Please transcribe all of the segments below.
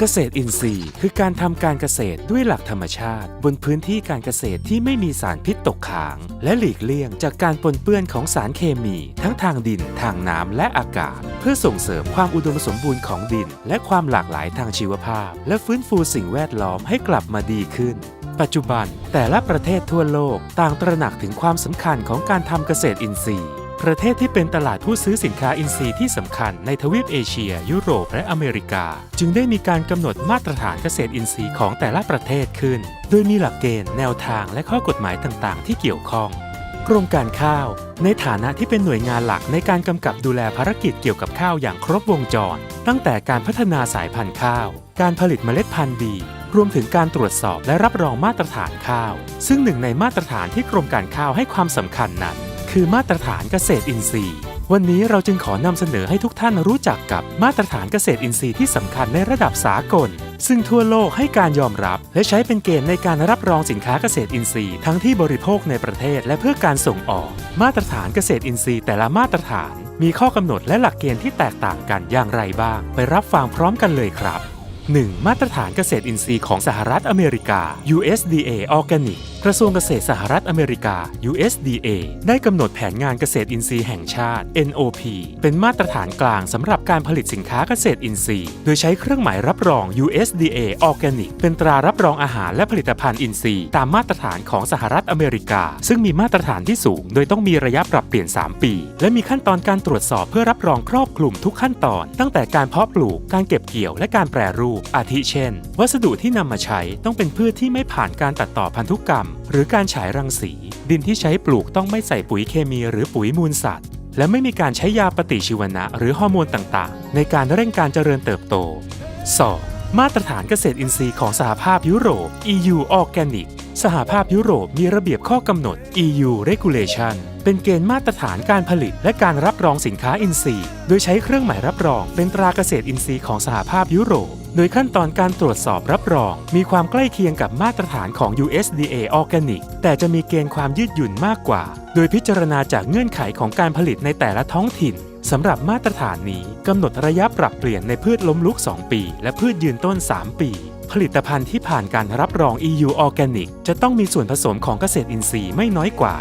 เกษตรอินทรีย์ คือการทำการเกษตรด้วยหลักธรรมชาติ บนพื้นที่การเกษตรที่ไม่มีสารพิษตกค้าง และหลีกเลี่ยงจากการปนเปื้อนของสารเคมี ทั้งทางดิน ทางน้ำและอากาศ เพื่อส่งเสริมความอุดมสมบูรณ์ของดิน และความหลากหลายทางชีวภาพ และฟื้นฟูสิ่งแวดล้อมให้กลับมาดีขึ้นปัจจุบันแต่ละประเทศทั่วโลกต่างตระหนักถึงความสำคัญของการทำเกษตรอินทรีย์ ประเทศที่เป็นตลาดผู้ซื้อสินค้าอินทรีย์ที่สำคัญในทวีปเอเชีย ยุโรปและอเมริกา จึงได้มีการกำหนดมาตรฐานเกษตรอินทรีย์ของแต่ละประเทศขึ้น โดยมีหลักเกณฑ์แนวทางและข้อกฎหมายต่างๆ ที่เกี่ยวข้องกรมการข้าว ในฐานะที่เป็นหน่วยงานหลักในการกำกับดูแลภารกิจเกี่ยวกับข้าวอย่างครบวงจร ตั้งแต่การพัฒนาสายพันธุ์ข้าว การผลิตเมล็ดพันธุ์ดี รวมถึงการตรวจสอบและรับรองมาตรฐานข้าว ซึ่งหนึ่งในมาตรฐานที่กรมการข้าวให้ความสำคัญนั้น คือมาตรฐานเกษตรอินทรีย์ วันนี้เราจึงขอนำเสนอให้ทุกท่านรู้จักกับมาตรฐานเกษตรอินทรีย์ที่สำคัญในระดับสากล ซึ่งทั่วโลกให้การยอมรับและใช้เป็นเกณฑ์ในการรับรองสินค้าเกษตรอินทรีย์ทั้งที่บริโภคในประเทศและเพื่อการส่งออก มาตรฐานเกษตรอินทรีย์แต่ละมาตรฐาน มีข้อกำหนดและหลักเกณฑ์ที่แตกต่างกันอย่างไรบ้าง ไปรับฟังพร้อมกันเลยครับ 1. มาตรฐานเกษตรอินทรีย์ของสหรัฐอเมริกา USDA Organic กระทรวงเกษตรสหรัฐอเมริกา USDA ได้กำหนดแผนงานเกษตรอินทรีย์แห่งชาติ NOP เป็นมาตรฐานกลางสำหรับการผลิตสินค้าเกษตรอินทรีย์ โดยใช้เครื่องหมายรับรอง USDA Organic เป็นตรารับรองอาหารและผลิตภัณฑ์อินทรีย์ ตามมาตรฐานของสหรัฐอเมริกา ซึ่งมีมาตรฐานที่สูง โดยต้องมีระยะปรับเปลี่ยน 3 ปี และมีขั้นตอนการตรวจสอบเพื่อรับรองครอบคลุมทุกขั้นตอน ตั้งแต่การเพาะปลูกการเก็บเกี่ยวและการแปรรูปอาทิเช่น วัสดุที่นำมาใช้ต้องเป็นพืชที่ไม่ผ่านการตัดต่อพันธุกรรมหรือการฉายรังสี ดินที่ใช้ปลูกต้องไม่ใส่ปุ๋ยเคมีหรือปุ๋ยมูลสัตว์ และไม่มีการใช้ยาปฏิชีวนะหรือฮอร์โมนต่างๆ ในการเร่งการเจริญเติบโต 2. มาตรฐานเกษตรอินทรีย์ของสหภาพยุโรป EU Organic สหภาพยุโรปมีระเบียบข้อกำหนด EU Regulation เป็นเกณฑ์มาตรฐานการผลิตและการรับรองสินค้าอินทรีย์ โดยใช้เครื่องหมายรับรองเป็นตราเกษตรอินทรีย์ของสหภาพยุโรป โดยขั้นตอนการตรวจสอบรับรอง มีความใกล้เคียงกับมาตรฐานของ USDA Organic แต่จะมีเกณฑ์ความยืดหยุ่นมากกว่า โดยพิจารณาจากเงื่อนไขของการผลิตในแต่ละท้องถิ่นสำหรับมาตรฐานนี้กำหนดระยะปรับเปลี่ยนในพืชล้มลุก 2 ปี และพืชยืนต้น 3 ปี ผลิตภัณฑ์ที่ผ่านการรับรอง EU Organic จะต้องมีส่วนผสมของเกษตรอินทรีย์ไม่น้อยกว่า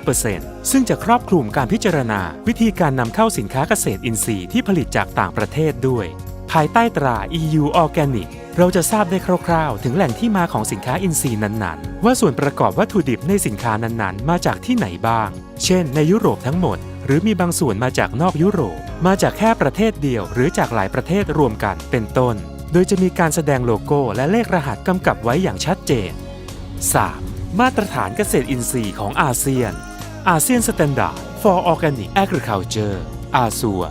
95%ซึ่งจะครอบคลุมการพิจารณา วิธีการนำเข้าสินค้าเกษตรอินทรีย์ที่ผลิตจากต่างประเทศด้วย ภายใต้ตรา EU Organic เราจะทราบได้คร่าวๆ ถึงแหล่งที่มาของสินค้าอินทรีย์นั้นๆ ว่าส่วนประกอบวัตถุดิบในสินค้านั้นๆ มาจากที่ไหนบ้าง เช่น ในยุโรปทั้งหมด หรือมีบางส่วนมาจากนอกยุโรป มาจากแค่ประเทศเดียว หรือจากหลายประเทศรวมกันเป็นต้น โดยจะมีการแสดงโลโก้และเลขรหัสกำกับไว้อย่างชัดเจน 3. มาตรฐานเกษตรอินทรีย์ของอาเซียนอาเซียน Standard for Organic Agriculture อาซัว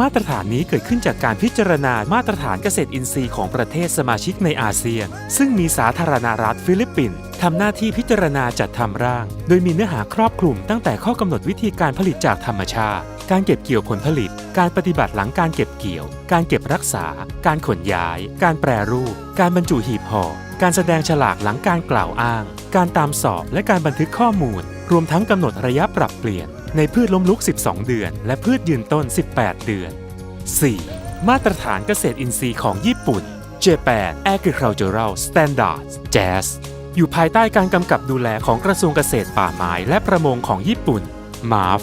มาตรฐานนี้เกิดขึ้นจากการพิจารณามาตรฐานเกษตรอินทรีย์ของประเทศสมาชิกในอาเซียน ซึ่งมีสาธารณรัฐฟิลิปปินส์ทำหน้าที่พิจารณาจัดทำร่าง โดยมีเนื้อหาครอบคลุมตั้งแต่ข้อกำหนดวิธีการผลิตจากธรรมชาติ การเก็บเกี่ยวผลผลิต การปฏิบัติหลังการเก็บเกี่ยว การเก็บรักษา การขนย้าย การแปรรูป การบรรจุหีบห่อ การแสดงฉลากหลังการกล่าวอ้าง การตามสอบและการบันทึกข้อมูล รวมทั้งกำหนดระยะปรับเปลี่ยน ในพืชล้มลุก 12 เดือน และพืชยืนต้น 18 เดือน 4. มาตรฐานเกษตรอินทรีย์ของญี่ปุ่น Japan Agricultural Standards JAS อยู่ภายใต้การกำกับดูแลของกระทรวงเกษตรป่าไม้และประมงของญี่ปุ่น MAF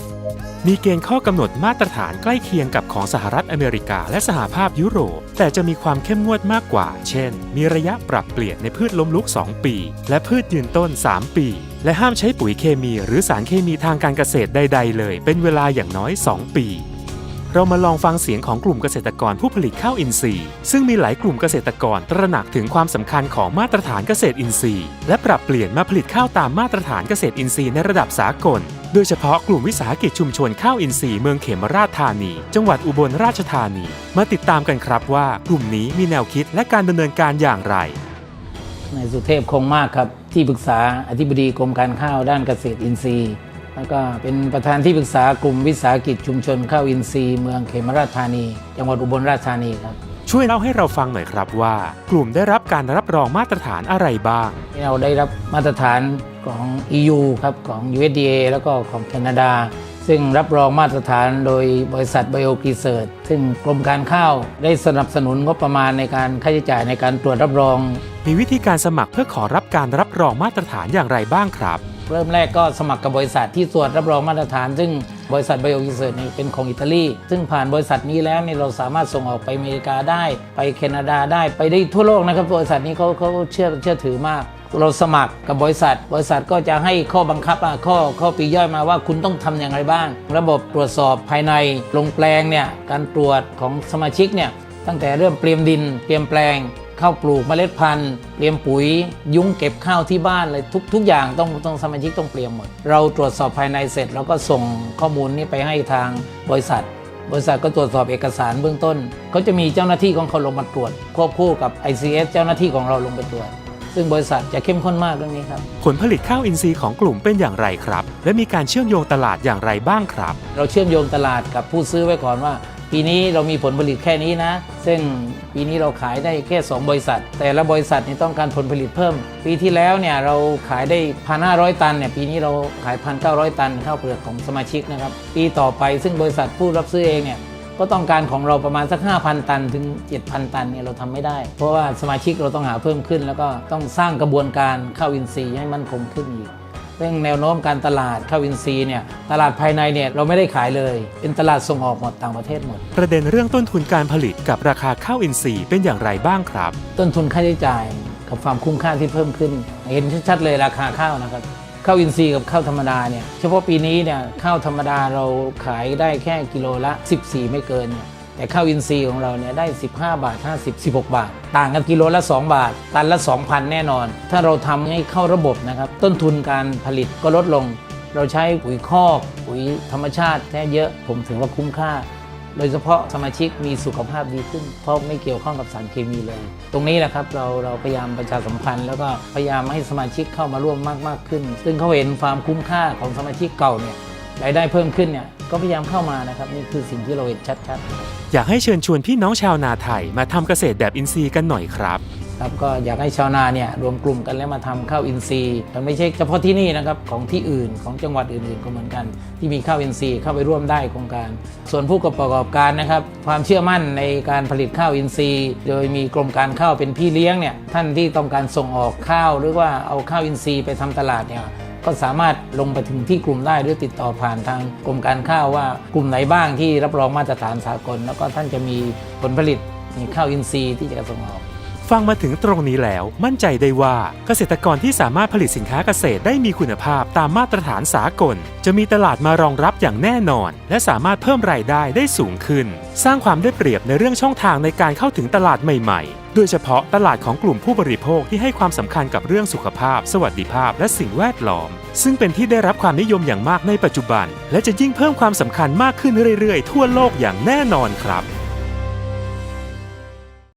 มีเกณฑ์ข้อกำหนดมาตรฐานใกล้เคียงกับของสหรัฐอเมริกาและสหภาพยุโรป แต่จะมีความเข้มงวดมากกว่า เช่น มีระยะปรับเปลี่ยนในพืชล้มลุก 2 ปี และพืชยืนต้น 3 ปี และห้ามใช้ปุ๋ยเคมีหรือสารเคมีทางการเกษตรใด ๆ เลย เป็นเวลาอย่างน้อย 2 ปี เรามาลองฟังเสียงของกลุ่มเกษตรกรผู้ผลิตข้าวอินทรีย์ ซึ่งมีหลายกลุ่มเกษตรกรตระหนักถึงความสำคัญของมาตรฐานเกษตรอินทรีย์ และปรับเปลี่ยนมาผลิตข้าวตามมาตรฐานเกษตรอินทรีย์ในระดับสากล โดยเฉพาะกลุ่มวิสาหกิจชุมชนข้าวอินทรีย์เมืองเขมราชธานี จังหวัดอุบลราชธานี มาติดตามกันครับว่ากลุ่มนี้มีแนวคิดและการดำเนินการอย่างไรนายสุเทพคงมากครับ ที่ปรึกษาอธิบดีกรมการข้าวด้านเกษตรอินทรีย์ แล้วก็เป็นประธานที่ปรึกษากลุ่มวิสาหกิจชุมชนข้าวอินทรีย์ เมืองเขมราชธานี จังหวัดอุบลราชธานีครับช่วยเล่าให้เราฟังหน่อยครับว่า กลุ่มได้รับการรับรองมาตรฐานอะไรบ้างที่เราได้รับมาตรฐานของ EU ครับของ USDA แล้วก็ของแคนาดา ซึ่งซึ่งรับรองมาตรฐานโดยบริษัทไบโอกรีเซิร์ซึ่งกรมการข้าวได้สนับสนุนงบประมาณในการค่าใช้จ่ายในการตรวจรับรอง มีวิธีการสมัครเพื่อขอรับการรับรองมาตรฐานอย่างไรบ้างครับ เริ่มแรกก็สมัครกับบริษัทที่ตรวจรับรองมาตรฐาน ซึ่งบริษัทไบโอกิเซอร์นี่เป็นของอิตาลี ซึ่งผ่านบริษัทนี้แล้วนี่เราสามารถส่งออกไปอเมริกาได้ ไปแคนาดาได้ไปได้ทั่วโลกนะครับบริษัทนี้เขาเขาเชื่อเชื่อถือมาก เราสมัครกับบริษัท บริษัทก็จะให้ข้อบังคับอะข้อข้อปีย่อยมาว่าคุณต้องทำอย่างไรบ้าง ระบบตรวจสอบภายในลงแปลงเนี่ยการตรวจของสมาชิกเนี่ยตั้งแต่เริ่มเตรียมดินเตรียมแปลงข้าวปลูกเมล็ดพันธุ์เตรียมปุ๋ย ยุ้งเก็บข้าวที่บ้านเลยทุกทุกอย่างต้องต้องสมาชิกต้องเตรียมหมด เราตรวจสอบภายในเสร็จแล้วก็ส่งข้อมูลนี้ไปให้ทางบริษัท บริษัทก็ตรวจสอบเอกสารเบื้องต้นเขาจะมีเจ้าหน้าที่ของเขาลงมาตรวจควบคู่กับ ICS เจ้าหน้าที่ของเราลงไปตรวจ ซึ่งบริษัทจะเข้มข้นมากเรื่องนี้ครับ ผลผลิตข้าวอินทรีย์ของกลุ่มเป็นอย่างไรครับ และมีการเชื่อมโยงตลาดอย่างไรบ้างครับ เราเชื่อมโยงตลาดกับผู้ซื้อไว้ก่อนว่า ปีนี้เรามีผลผลิตแค่นี้นะ ซึ่งปีนี้เราขายได้แค่ 2 บริษัท แต่ละบริษัทนี่ต้องการผลผลิตเพิ่ม ปีที่แล้วเนี่ยเราขายได้1,500ตันเนี่ยปีนี้เราขาย1,900ตันข้าวเปลือกของสมาชิกนะครับปีต่อไปซึ่งบริษัทผู้รับซื้อเองเนี่ย ก็ต้องการของเราประมาณสัก 5,000 ตันถึง 7,000 ตันเนี่ยเราทำไม่ได้ เพราะว่าสมาชิกเราต้องหาเพิ่มขึ้น แล้วก็ต้องสร้างกระบวนการข้าวอินทรีย์ให้มั่นคงขึ้นอีกเรื่องแนวโน้มการตลาดข้าวอินทรีย์เนี่ยตลาดภายในเนี่ยเราไม่ได้ขายเลย เป็นตลาดส่งออกหมดต่างประเทศหมด ประเด็นเรื่องต้นทุนการผลิตกับราคาข้าวอินทรีย์เป็นอย่างไรบ้างครับ ต้นทุนค่าใช้จ่ายกับความคุ้มค่าที่เพิ่มขึ้น เห็นชัดๆเลยราคาข้าวนะครับ ข้าวอินทรีย์กับข้าวธรรมดาเนี่ยเฉพาะปีนี้เนี่ยข้าวธรรมดาเราขายได้แค่กิโลละ 14 ไม่เกินเนี่ยแต่ข้าวอินทรีย์ของเราเนี่ยได้ 15 บาท 50 16 บาท ต่างกันกิโลละ 2 บาท ตันละ 2,000 แน่นอน ถ้าเราทำให้เข้าระบบนะครับต้นทุนการผลิตก็ลดลง เราใช้ปุ๋ยคอกปุ๋ยธรรมชาติแท้เยอะผมถือว่าคุ้มค่า โดยเฉพาะสมาชิกมีสุขภาพดีขึ้น เพราะไม่เกี่ยวข้องกับสารเคมีเลย ตรงนี้แหละครับเราเราพยายามประชาสัมพันธ์ แล้วก็พยายามให้สมาชิกเข้ามาร่วมมากมากขึ้น ซึ่งเขาเห็นความคุ้มค่าของสมาชิกเก่าเนี่ยรายได้เพิ่มขึ้นเนี่ยก็พยายามเข้ามานะครับนี่คือสิ่งที่เราเห็นชัดๆอยากให้เชิญชวนพี่น้องชาวนาไทยมาทำเกษตรแบบอินทรีย์กันหน่อยครับ ครับก็อยากให้ชาวนาเนี่ยรวมกลุ่มกันแล้วมาทำข้าวอินทรีย์แต่ไม่ใช่เฉพาะที่นี่นะครับของที่อื่นของจังหวัดอื่นๆก็เหมือนกัน ที่มีข้าวอินทรีย์เข้าไปร่วมได้โครงการ ส่วนผู้ประกอบการนะครับความเชื่อมั่นในการผลิตข้าวอินทรีย์ โดยมีกรมการข้าวเป็นพี่เลี้ยงเนี่ยท่านที่ต้องการส่งออกข้าวหรือว่าเอาข้าวอินทรีย์ไปทำตลาดเนี่ยก็สามารถลงไปถึงที่กลุ่มได้หรือติดต่อผ่านทางกรมการข้าวว่ากลุ่มไหนบ้างที่รับรองมาตรฐานสากล แล้วก็ท่านจะมีผลผลิตมีข้าวอินทรีย์ที่จะส่งออก ฟังมาถึงตรงนี้แล้ว มั่นใจได้ว่าเกษตรกรที่สามารถผลิตสินค้าเกษตรได้มีคุณภาพตามมาตรฐานสากล จะมีตลาดมารองรับอย่างแน่นอน และสามารถเพิ่มรายได้ได้สูงขึ้น สร้างความได้เปรียบในเรื่องช่องทางในการเข้าถึงตลาดใหม่ๆ โดยเฉพาะตลาดของกลุ่มผู้บริโภคที่ให้ความสำคัญกับเรื่องสุขภาพ สวัสดิภาพ และสิ่งแวดล้อม ซึ่งเป็นที่ได้รับความนิยมอย่างมากในปัจจุบัน และจะยิ่งเพิ่มความสำคัญมากขึ้นเรื่อยๆ ทั่วโลกอย่างแน่นอนครับ